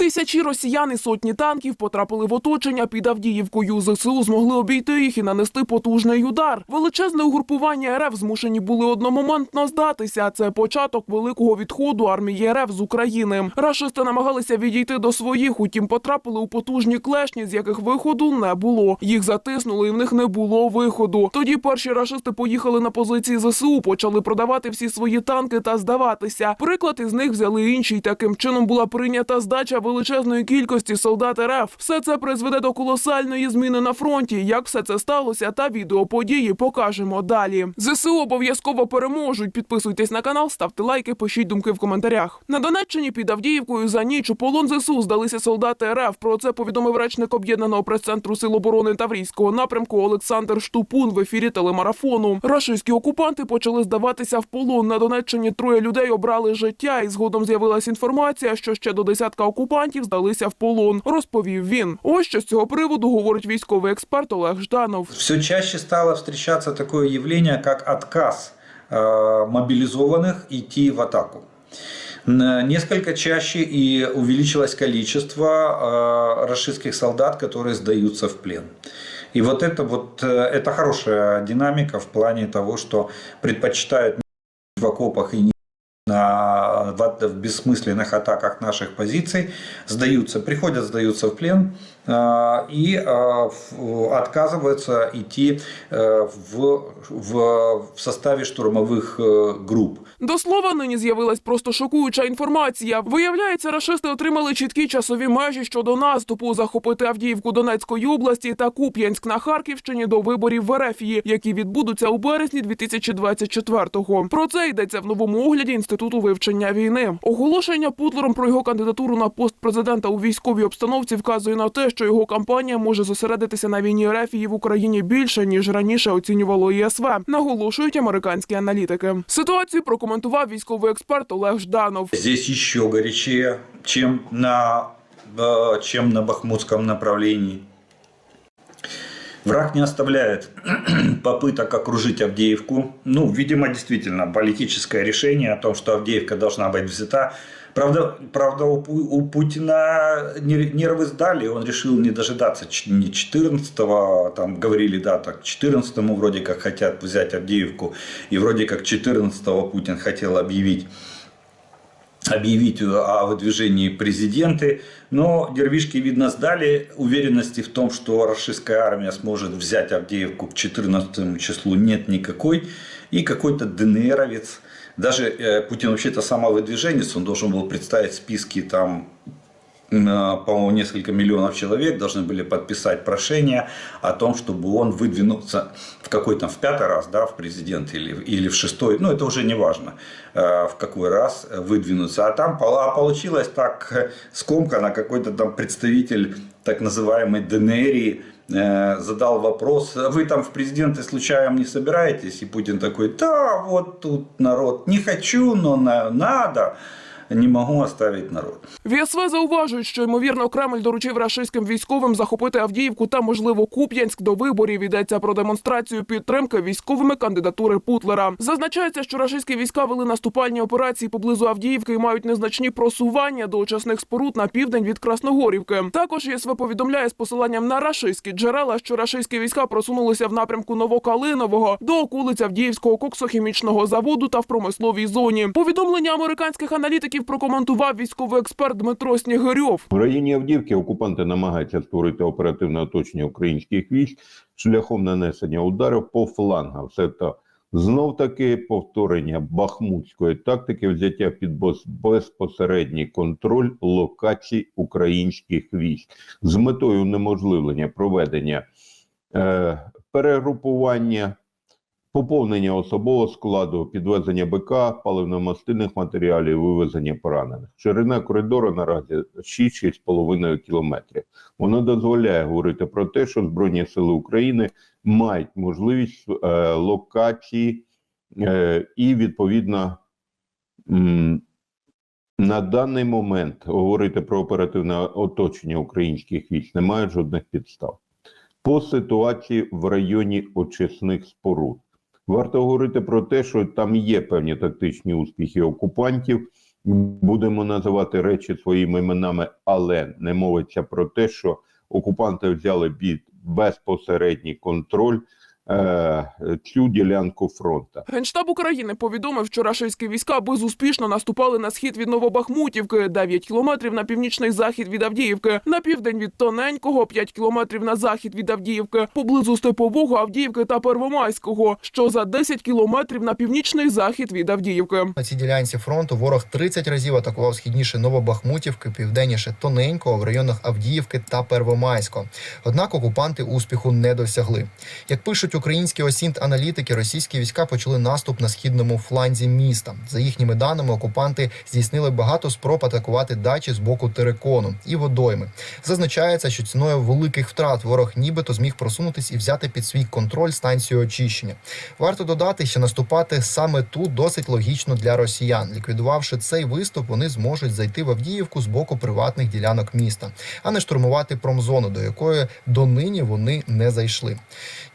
Тисячі росіян і сотні танків потрапили в оточення під Авдіївкою. ЗСУ змогли обійти їх і нанести потужний удар. Величезне угрупування РФ змушені були одномоментно здатися. Це початок великого відходу армії РФ з України. Рашисти намагалися відійти до своїх, утім потрапили у потужні клешні, з яких виходу не було. Їх затиснули, і в них не було виходу. Тоді перші рашисти поїхали на позиції ЗСУ, почали продавати всі свої танки та здаватися. Приклад із них взяли інші. Таким чином була прийнята здача величезної кількості солдат РФ. Все це призведе до колосальної зміни на фронті. Як все це сталося, та відео події покажемо далі. ЗСУ обов'язково переможуть. Підписуйтесь на канал, ставте лайки, пишіть думки в коментарях. На Донеччині під Авдіївкою за ніч у полон ЗСУ здалися солдати РФ. Про це повідомив речник об'єднаного прес-центру Сил оборони Таврійського напрямку Олександр Штупун в ефірі телемарафону. Рашистські окупанти почали здаватися в полон. На Донеччині троє людей обрали життя, і згодом з'явилась інформація, що ще до десятка окупантів здалися в полон. Розповів він. Ось що з цього приводу говорить військовий експерт Олег Жданов. Все чаще стало встречаться такое явление, как отказ э, мобилизованных идти в атаку. Н- Несколько чаще и увеличилось количество э, рашистских солдат, которые сдаются в плен. И вот это вот э, это хорошая динамика в плане того, что предпочитают не в окопах и не на, в, от- в бессмысленных атаках наших позиций, сдаются, приходят, сдаются в плен э, и э, в- отказываются идти э, в, в, в составе штурмовых э, групп. До слова, нині з'явилась просто шокуюча інформація. Виявляється, рашисти отримали чіткі часові межі щодо наступу захопити Авдіївку Донецької області та Куп'янськ на Харківщині до виборів в Ерефії, які відбудуться у березні 2024-го. Про це йдеться в новому огляді інституту вивчення війни. Оголошення Путлером про його кандидатуру на пост президента у військовій обстановці вказує на те, що його кампанія може зосередитися на війні Ерефії в Україні більше ніж раніше оцінювало ЄСВ. Наголошують американські аналітики. Ситуацію прокоментував військовий експерт Олег Жданов. Здесь еще горячее, чем на, э, чем на Бахмутском направлении. Враг не оставляет попыток окружить Авдеевку. Ну, видимо, действительно, политическое решение о том, что Авдеевка должна быть взята. Правда, правда у, у Путина нер- нервы сдали, он решил не дожидаться не 14-го, там говорили, да, так, 14-му вроде как хотят взять Авдеевку, и вроде как 14-го Путин хотел объявить объявить о выдвижении президенты, но дервишки, видно, сдали уверенности в том, что российская армия сможет взять Авдеевку к 14 числу. Нет никакой, и какой-то ДНРовец, даже э, Путин вообще-то самовыдвиженец, он должен был представить списки там по-моему, несколько миллионов человек должны были подписать прошение о том, чтобы он выдвинулся в какой-то в пятый раз, да, в президент или, или в шестой, ну это уже не важно, э, в какой раз выдвинуться. А там а получилось так скомканно, какой-то там представитель так называемой ДНРии э, задал вопрос, «А вы там в президенты случайно не собираетесь? И Путин такой, да, вот тут народ, не хочу, но на- надо, не могу оставить народ. В ЄСВ зауважують, що ймовірно Кремль доручив рашистським військовим захопити Авдіївку та, можливо, Куп'янськ до виборів. Йдеться про демонстрацію підтримки військовими кандидатури Путлера. Зазначається, що рашистські війська вели наступальні операції поблизу Авдіївки і мають незначні просування до очисних споруд на південь від Красногорівки. Також ЄСВ повідомляє з посиланням на рашистські джерела, що рашистські війська просунулися в напрямку Новокалинового до околиць Авдіївського коксохімічного заводу та в промисловій зоні. Повідомлення американських аналітиків прокоментував військовий експерт Дмитро Снігирьов. В районі Авдіївки окупанти намагаються створити оперативне оточення українських військ шляхом нанесення ударів по флангам. Все це знов таки повторення бахмутської тактики, взяття під безпосередній контроль локацій українських військ з метою унеможливлення проведення е, перегрупування. Поповнення особового складу, підвезення БК, паливно-мастильних матеріалів, вивезення поранених. Ширина коридору наразі 6-6,5 кілометрів. Воно дозволяє говорити про те, що Збройні Сили України мають можливість е, локації е, і, відповідно, на даний момент говорити про оперативне оточення українських військ немає жодних підстав. По ситуації в районі очисних споруд. Варто говорити про те, що там є певні тактичні успіхи окупантів, будемо називати речі своїми іменами, але не мовиться про те, що окупанти взяли під безпосередній контроль цю ділянку фронту. Генштаб України повідомив, що рашистські війська безуспішно наступали на схід від Новобахмутівки, 9 кілометрів на північний захід від Авдіївки, на південь від Тоненького, 5 кілометрів на захід від Авдіївки, поблизу Степового, Авдіївки та Первомайського, що за 10 кілометрів на північний захід від Авдіївки. На цій ділянці фронту ворог 30 разів атакував східніше Новобахмутівки, південніше Тоненького в районах Авдіївки та Первомайського. Однак окупанти успіху не досягли. Як пишуть українські осінт-аналітики, російські війська почали наступ на східному фланзі міста. За їхніми даними, окупанти здійснили багато спроб атакувати дачі з боку Терекону і водойми. Зазначається, що ціною великих втрат ворог нібито зміг просунутись і взяти під свій контроль станцію очищення. Варто додати, що наступати саме тут досить логічно для росіян. Ліквідувавши цей виступ, вони зможуть зайти в Авдіївку з боку приватних ділянок міста, а не штурмувати промзону, до якої донині вони не зайшли.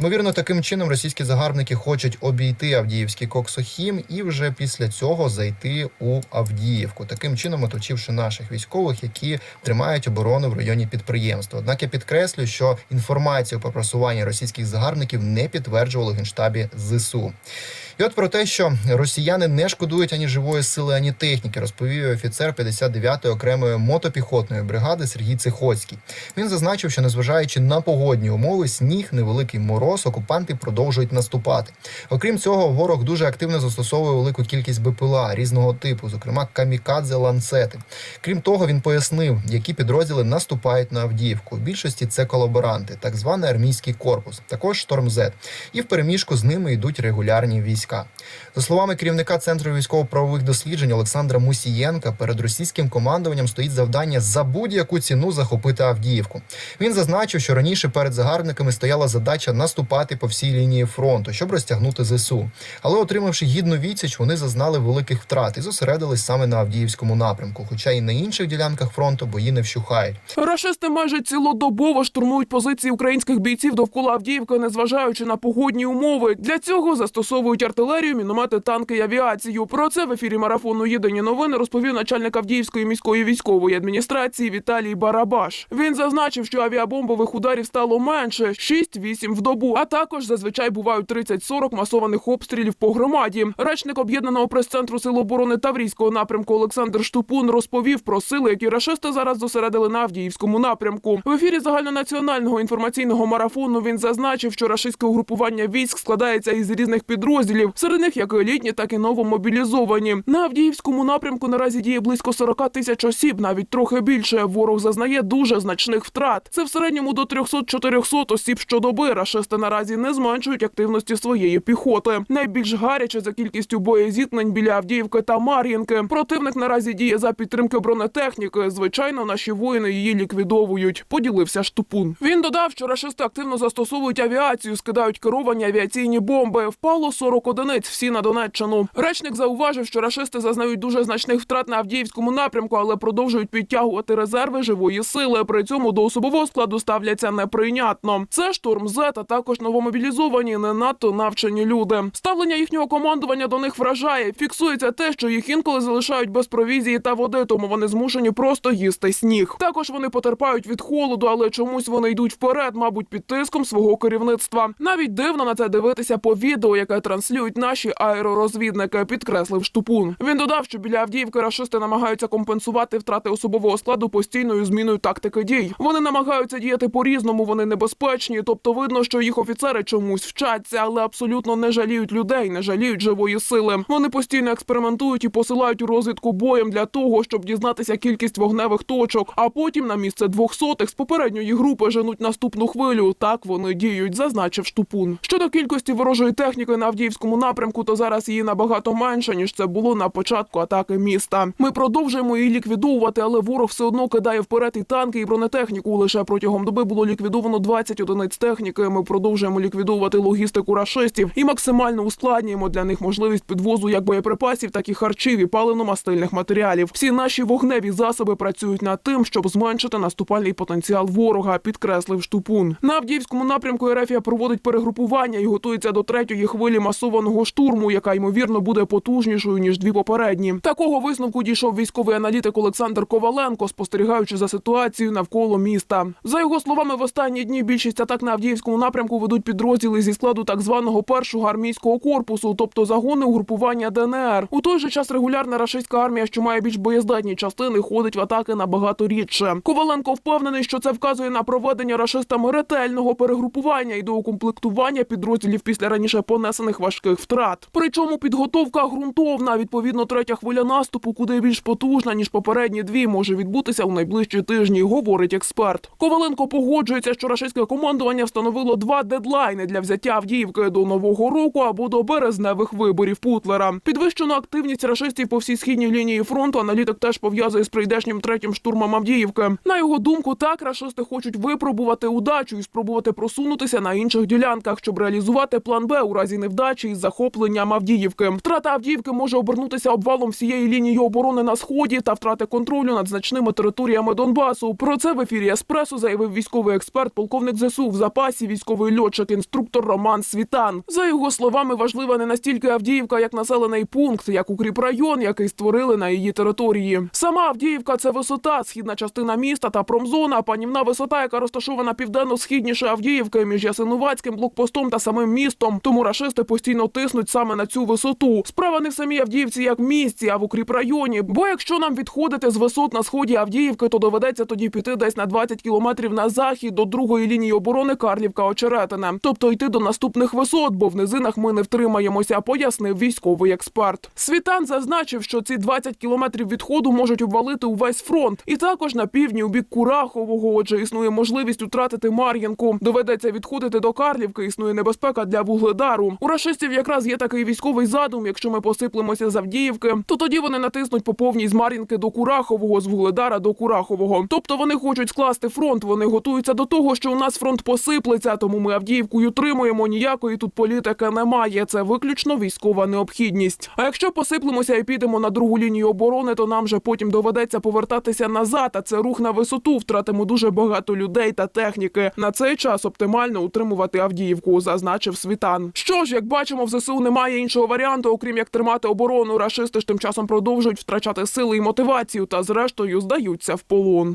Ймовірно, таким чином російські загарбники хочуть обійти Авдіївський коксохім і вже після цього зайти у Авдіївку, таким чином оточивши наших військових, які тримають оборону в районі підприємства. Однак я підкреслю, що інформацію про просування російських загарбників не підтверджували генштабі ЗСУ. І от про те, що росіяни не шкодують ані живої сили, ані техніки, розповів офіцер 59-ї окремої мотопіхотної бригади Сергій Цихоцький. Він зазначив, що незважаючи на погодні умови, сніг, невеликий мороз, окупанти продовжують наступати. Окрім цього, ворог дуже активно застосовує велику кількість БПЛА різного типу, зокрема камікадзе ланцети. Крім того, він пояснив, які підрозділи наступають на Авдіївку. У більшості це колаборанти, так званий армійський корпус, також шторм З. І в переміжку з ними йдуть регулярні війська. За словами керівника центру військово-правових досліджень Олександра Мусієнка, перед російським командуванням стоїть завдання за будь-яку ціну захопити Авдіївку. Він зазначив, що раніше перед загарбниками стояла задача наступати по всій лінії фронту, щоб розтягнути ЗСУ. Але отримавши гідну відсіч, вони зазнали великих втрат і зосередились саме на Авдіївському напрямку. Хоча і на інших ділянках фронту бої не вщухають. Рашисти майже цілодобово штурмують позиції українських бійців довкола Авдіївки, незважаючи на погодні умови. Для цього застосовують артилерію, міномети, танки і авіацію. Про це в ефірі марафону Єдині новини розповів начальник Авдіївської міської військової адміністрації Віталій Барабаш. Він зазначив, що авіабомбових ударів стало менше 6-8 в добу. А також зазвичай бувають 30-40 масованих обстрілів по громаді. Речник об'єднаного прес-центру Сил оборони Таврійського напрямку Олександр Штупун розповів про сили, які рашисти зараз зосередили на Авдіївському напрямку. В ефірі загальнонаціонального інформаційного марафону він зазначив, що рашистське угрупування військ складається із різних підрозділів, серед них як елітні, так і новомобілізовані. На Авдіївському напрямку наразі діє близько 40 тисяч осіб, навіть трохи більше. Ворог зазнає дуже значних втрат. Це в середньому до 300-400 осіб щодоби. Рашисти наразі не зменшують активності своєї піхоти. Найбільш гаряче за кількістю боєзіткнень біля Авдіївки та Мар'їнки. Противник наразі діє за підтримки бронетехніки. Звичайно, наші воїни її ліквідовують. Поділився штупун. Він додав, що рашисти активно застосовують авіацію, скидають керовані авіаційні бомби. Впало 40 одиниць, всі на Донеччину. Речник зауважив, що рашисти зазнають дуже значних втрат на Авдіївському напрямку, але продовжують підтягувати резерви живої сили. При цьому до особового складу ставляться неприйнятно. Це штурм З, а також новомобілізовані, не надто навчені люди. Ставлення їхнього командування до них вражає. Фіксується те, що їх інколи залишають без провізії та води, тому вони змушені просто їсти сніг. Також вони потерпають від холоду, але чомусь вони йдуть вперед, мабуть, під тиском свого керівництва. Навіть дивно на це дивитися по відео, яке транслюють наші аеророзвідники, підкреслив штупун. Він додав, що біля Авдіївки рашисти намагаються компенсувати втрати особового складу постійною зміною тактики дій. Вони намагаються діяти по-різному, вони небезпечні. Тобто видно, що їх офіцери чомусь вчаться, але абсолютно не жаліють людей, не жаліють живої сили. Вони постійно експериментують і посилають у розвідку боєм для того, щоб дізнатися кількість вогневих точок. А потім на місце двохсотих з попередньої групи женуть наступну хвилю. Так вони діють, зазначив штупун. Щодо кількості ворожої техніки на Авдіївському напрямку, то зараз її набагато менше ніж це було на початку атаки міста. Ми продовжуємо її ліквідовувати, але ворог все одно кидає вперед і танки, і бронетехніку. Лише протягом доби було ліквідовано 20 одиниць техніки. Ми продовжуємо ліквідовувати логістику рашистів і максимально ускладнюємо для них можливість підвозу як боєприпасів, так і харчів і паливно-мастильних матеріалів. Всі наші вогневі засоби працюють над тим, щоб зменшити наступальний потенціал ворога, підкреслив штупун. На Авдіївському напрямку Ерефія проводить перегрупування і готується до третьої хвилі масованих масованого штурму, яка ймовірно буде потужнішою ніж дві попередні. Такого висновку дійшов військовий аналітик Олександр Коваленко, спостерігаючи за ситуацією навколо міста. За його словами, в останні дні більшість атак на Авдіївському напрямку ведуть підрозділи зі складу так званого першого армійського корпусу, тобто загони угрупування ДНР. У той же час регулярна рашистська армія, що має більш боєздатні частини, ходить в атаки набагато рідше. Коваленко впевнений, що це вказує на проведення рашистами ретельного перегрупування і доукомплектування підрозділів після раніше понесених важких втрат. Причому підготовка ґрунтовна. Відповідно, третя хвиля наступу, куди більш потужна ніж попередні дві, може відбутися у найближчі тижні, говорить експерт. Коваленко погоджується, що рашистське командування встановило два дедлайни для взяття Авдіївки до нового року або до березневих виборів Путлера. Підвищену активність рашистів по всій східній лінії фронту аналітик теж пов'язує з прийдешнім третім штурмом Авдіївки. На його думку, так рашисти хочуть випробувати удачу і спробувати просунутися на інших ділянках, щоб реалізувати план Б у разі невдачі із захопленням Авдіївки. Втрата Авдіївки може обернутися обвалом всієї лінії оборони на сході та втрати контролю над значними територіями Донбасу. Про це в ефірі Еспресо заявив військовий експерт, полковник ЗСУ в запасі, військовий льотчик, інструктор Роман Світан. За його словами, важлива не настільки Авдіївка, як населений пункт, як укріпрайон, який створили на її території. Сама Авдіївка це висота, східна частина міста та промзона, панівна висота, яка розташована південно-східніше Авдіївки між Ясинувацьким блокпостом та самим містом. Тому рашисти постійно тиснуть саме на цю висоту. Справа не в самій Авдіївці як в місті, а в укріпрайоні. Бо якщо нам відходити з висот на сході Авдіївки, то доведеться тоді піти десь на 20 кілометрів на захід до другої лінії оборони Карлівка Очеретине. Тобто йти до наступних висот, бо в низинах ми не втримаємося, пояснив військовий експерт. Світан зазначив, що ці 20 кілометрів відходу можуть обвалити увесь фронт, і також на півдні у бік Курахового. Отже, існує можливість втратити Мар'їнку. Доведеться відходити до Карлівки. Існує небезпека для вугледару. У рашистів якраз є такий військовий задум. Якщо ми посиплемося з Авдіївки, то тоді вони натиснуть по повній з Мар'їнки до Курахового, з вугледара до Курахового. Тобто вони хочуть скласти фронт. Вони готуються до того, що у нас фронт посиплеться. Тому ми Авдіївкою тримуємо. Ніякої тут політики немає. Це виключно військова необхідність. А якщо посиплемося і підемо на другу лінію оборони, то нам же потім доведеться повертатися назад. А це рух на висоту. Втратимо дуже багато людей та техніки. На цей час оптимально утримувати Авдіївку, зазначив Світан. Що ж, як бачимо, в ЗСУ немає іншого варіанту, окрім як тримати оборону. Рашисти ж тим часом продовжують втрачати сили і мотивацію та зрештою здаються в полон.